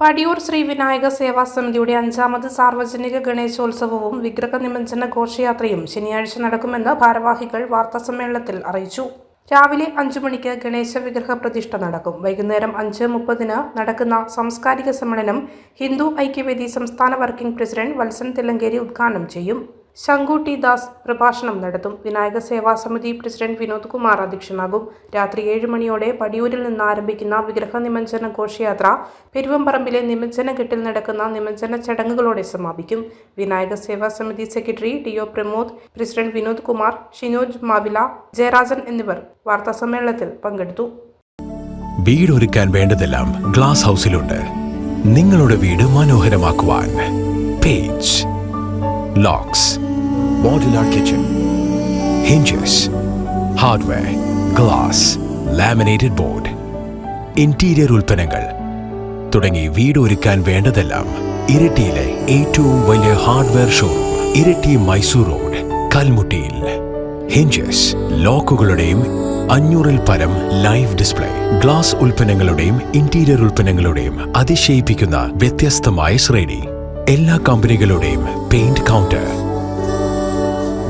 പടിയൂർ ശ്രീ വിനായക സേവാ സമിതിയുടെ അഞ്ചാമത് സാർവജനിക ഗണേശോത്സവവും വിഗ്രഹ നിമജ്ജന ഘോഷയാത്രയും ശനിയാഴ്ച നടക്കുമെന്ന് ഭാരവാഹികൾ വാർത്താസമ്മേളനത്തിൽ അറിയിച്ചു. രാവിലെ അഞ്ചു മണിക്ക് ഗണേശ വിഗ്രഹ പ്രതിഷ്ഠ നടക്കും. വൈകുന്നേരം അഞ്ച് മുപ്പതിന് നടക്കുന്ന സാംസ്കാരിക സമ്മേളനം ഹിന്ദു ഐക്യവേദി സംസ്ഥാന വർക്കിംഗ് പ്രസിഡന്റ് വത്സൻ തില്ലങ്കേരി ഉദ്ഘാടനം ചെയ്യും. ശങ്കു ടി ദാസ് പ്രഭാഷണം നടത്തും. വിനായക സേവാ സമിതി പ്രസിഡന്റ് വിനോദ് കുമാർ അധ്യക്ഷനാകും. രാത്രി ഏഴ് മണിയോടെ പടിയൂരിൽ നിന്ന് ആരംഭിക്കുന്ന വിഗ്രഹ നിമജ്ജന ഘോഷയാത്ര പെരുവമ്പറമ്പിലെ നിമജ്ജന കെട്ടിൽ നടക്കുന്ന നിമജ്ജന ചടങ്ങുകളോടെ സമാപിക്കും. Vinayaka Seva Samiti secretary T O Pramod president Vinod Kumar Shinoj Mavila Jayarajan എന്നിവർ വാർത്താസമ്മേളനത്തിൽ പങ്കെടുത്തു. വീടൊരുക്കാൻ വേണ്ടതെല്ലാം ഗ്ലാസ് ഹൗസിലുണ്ട്. നിങ്ങളുടെ വീട് മനോഹരമാക്കുവാൻ page locks. Modular kitchen hinges hardware glass laminated board interior ഉൽപ്പന്നങ്ങൾ. തുടങ്ങി വീട് ഒരുക്കാൻ വേണ്ടതെല്ലാം ഇരിട്ടിയിലെ ഏറ്റവും വലിയ hardware showroom Iritty Mysore road കൽമുട്ടിയിൽ. Hinges ലോക്കുകളുടെയും അഞ്ഞൂറിൽ പരം ലൈവ് ഡിസ്പ്ലേ ഗ്ലാസ് ഉൽപ്പന്നങ്ങളുടെയും ഇന്റീരിയർ ഉൽപ്പന്നങ്ങളുടെയും അതിശയിപ്പിക്കുന്ന വ്യത്യസ്തമായ ശ്രേണി. എല്ലാ കമ്പനികളുടെയും paint counter